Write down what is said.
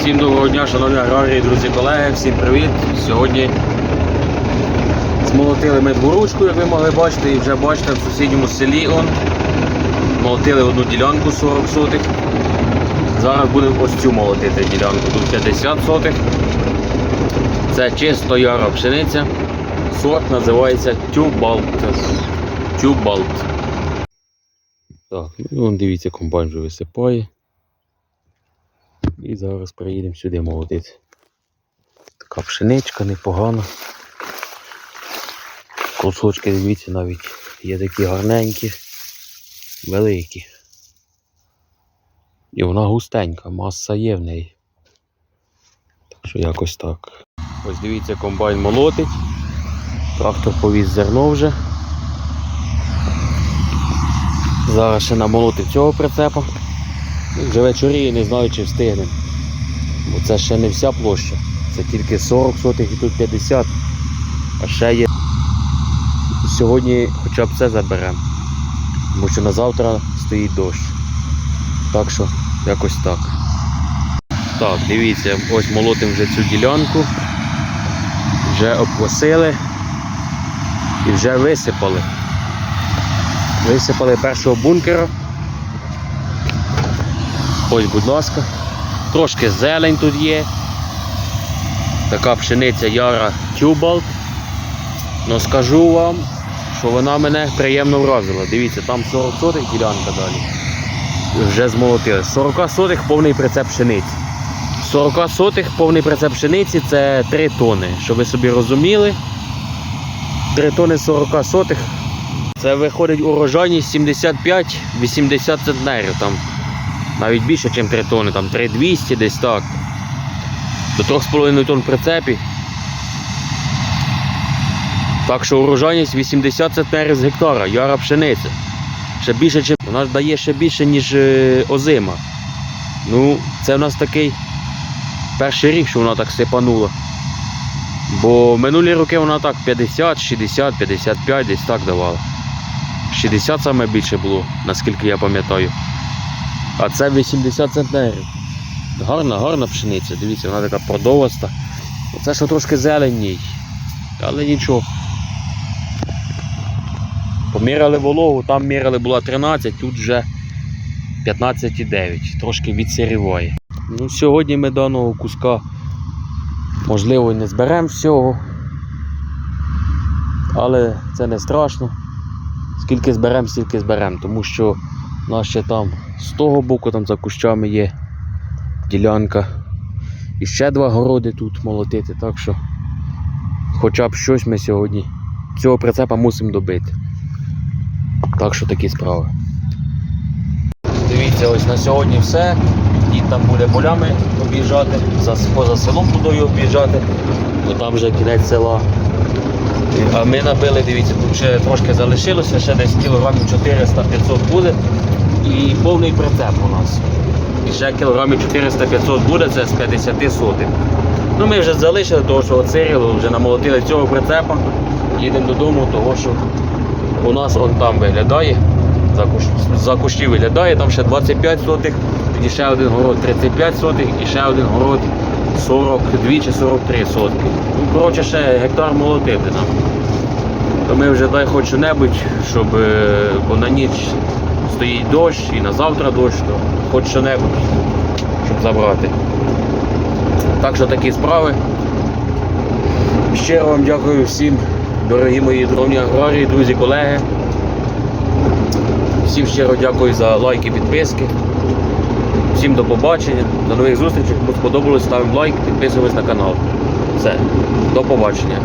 Всім доброго дня, шановні аграрії, друзі, колеги, всім привіт. Сьогодні змолотили ми дворучку, як ви могли бачити, і вже бачите в сусідньому селі он. Молотили одну ділянку 40 сотих. Зараз будемо ось цю молотити ділянку, тут 50 сотих. Це чисто яра пшениця. Сорт називається Тюбалт. Тюбалт. Так, ну дивіться, комбайн вже висипає. І зараз приїдемо сюди молотити. Така пшеничка непогана. Кусочки, дивіться, навіть є такі гарненькі, великі. І вона густенька, маса є в неї. Так що якось так. Ось дивіться, комбайн молотить. Трактор повіз зерно вже. Зараз ще намолотив цього прицепа. Вже вечоріє, не знаю, чи встигнемо. Бо це ще не вся площа. Це тільки 40 сотих і тут 50. А ще є. Сьогодні хоча б це заберемо. Тому що на завтра стоїть дощ. Так що якось так. Так, дивіться, ось молотимо вже цю ділянку. Вже обкосили і вже висипали. Висипали першого бункера. Ось, будь ласка. Трошки зелень тут є. Така пшениця Яра Тюбалт. Ну скажу вам, що вона мене приємно вразила. Дивіться, там 40 сотих ділянка далі. Вже змолотили. 40 сотих повний прицеп пшениці. 40 сотих повний прицеп пшениці це 3 тони. Щоб ви собі розуміли. 3 тони 40 сотих. Це виходить урожайність 75-80 центнерів. Там навіть більше, ніж 3 тони, там 3200 десь так. До 3,5 тонн прицепі. Так що урожайність 80 центнерів з гектара, яра пшениця. Ще більше, чим... Вона ж дає ще більше, ніж е, озима. Ну, це в нас такий перший рік, що вона так сипанула. Бо минулі роки вона так 50, 60, 55 десь так давала. 60 саме більше було, наскільки я пам'ятаю. А це 80 центнерів. Гарна, гарна пшениця. Дивіться, вона така продоваста. Оце що трошки зеленій. Але нічого. Поміряли вологу, там міряли була 13, тут вже 15,9. Трошки відсиріває. Ну, сьогодні ми даного куска можливо і не зберемо всього. Але це не страшно. Скільки зберемо, стільки зберемо, тому що нас ще там з того боку, там за кущами є ділянка. І ще два городи тут молотити, так що хоча б щось ми сьогодні цього прицепа мусимо добити. Так що такі справи. Дивіться, ось на сьогодні все. Дід там буде полями об'їжджати, поза селом будою об'їжджати, бо там вже кінець села. А ми набили, дивіться, тут ще трошки залишилося, ще десь кілограмів 400-500 буде. І повний прицеп у нас. І ще кілограмів 400-500 буде, це з 50 сотих. Ну ми вже залишили, того що оцирили, вже намолотили цього прицепа. Їдемо додому, того що у нас он там виглядає. За, кущ, за кущі виглядає, там ще 25 сотих, тоді ще один город 35 сотих і ще один город 42 чи 43 сотки. Ну, коротше, ще гектар молотити нам. То ми вже дай хоч що-небудь, щоб е, бо на ніч стоїть дощ і на завтра дощ, то хоч що-небудь, щоб забрати. Так що такі справи. Щиро вам дякую всім, дорогі мої дровні аграрії, друзі, колеги. Всім щиро дякую за лайки, підписки. Всім до побачення, до нових зустрічей. Кому сподобалось, ставимо лайк, підписуємось на канал. Все, до побачення.